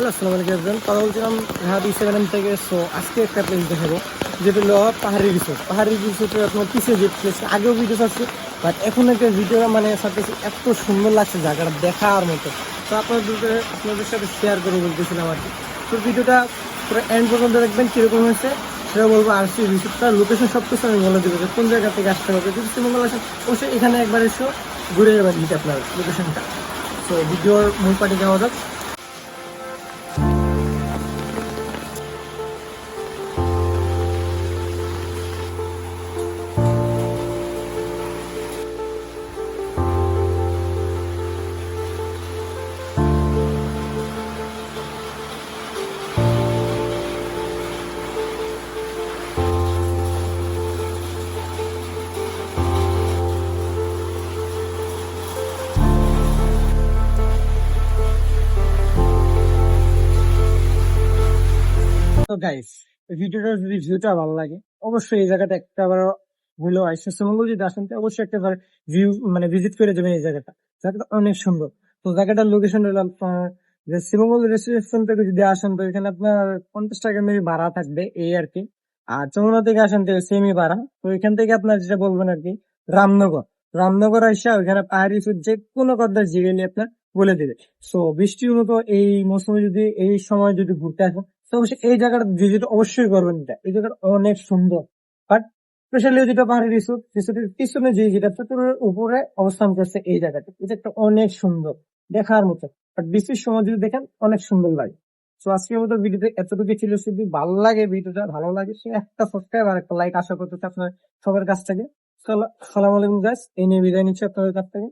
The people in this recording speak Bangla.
হ্যালো, আসসালামু আলাইকুম কথা বলছিলাম রাহাবি সেভেন থেকে। সো আজকে একটা প্লেস দেখাবো। যেটা হলো পাহাড়ি রিসোর্ট পাহাড়ি রিসোর্টে আপনার পিছিয়ে যে প্লেস আগেও ভিডিও আছে বাট এখন একটা ভিডিও মানে সাথে এত সুন্দর লাগছে জায়গাটা দেখার মতো। তো আপনাদের আপনাদের সাথে শেয়ার করে বলতেছিলাম আর কি। তো ভিডিওটা পুরো এন্ড পর্যন্ত দেখবেন কীরকম হয়েছে, সেটা বলব আর সেই রিসোর্টটার লোকেশন সব কিছু আমি বলে দেবো যে কোন জায়গা থেকে আসতে হবে। যদি শ্রীমঙ্গল আসেন অবশ্যই এখানে একবার এসে, ঘুরে যাবেন দিতে আপনার লোকেশনটা তো ভিডিওর মূল পার্টি যাওয়া যাক। তো গাইস ভালো লাগে, অবশ্যই এই জায়গাটা একটা বার হলেও আসছে শ্রীমঙ্গল যদি আসেন তো অবশ্যই একটা ভিউ মানে ভিজিট করে যাবেন এই জায়গাটা। জায়গাটা অনেক সুন্দর। তো জায়গাটার লোকেশন হলো আপনার রেস্টুরেন্ট থেকে যদি আসেন, তো এখানে আপনার পঞ্চাশ টাকা মেবি ভাড়া থাকবে এই আর কি। আর চন্দ্রা থেকে আসেন, তো সেমি ভাড়া। তো এখান থেকে আপনার যেটা বলবেন আর কি, রামনগর। রামনগর আসা ওইখানে পাহাড়ি ফুড যে কোনো কথা জিগেলি আপনার বলে দিবে। সো বৃষ্টির মতো এই মৌসুমে যদি, এই সময় যদি ঘুরতে আসেন তো এই জায়গাটা ভিজিট অবশ্যই করবেন এটা। এই জায়গাটা অনেক সুন্দর। বাট স্পেশালি যেটা পাহাড়ি রিসোর্ট রিসোর্টের পিছনে যে যেটা, চতুরের উপরে অবস্থান করছে এই জায়গাটা। এটা একটা অনেক সুন্দর দেখার মতো। বাট বৃষ্টির সময় যদি দেখেন, অনেক সুন্দর লাগে। তো আজকের মতো ভিডিওতে এতটুকু ছিল। যদি ভালো লাগে ভিডিওটা, ভালো লাগে, সে একটা সাবস্ক্রাইব আর একটা লাইক আশা করতেছে আপনার সবার কাছ থেকে। সালাম আলাইকুম গাছ এই নিয়ে বিদায় নিচ্ছি আপনাদের কাছ থেকে।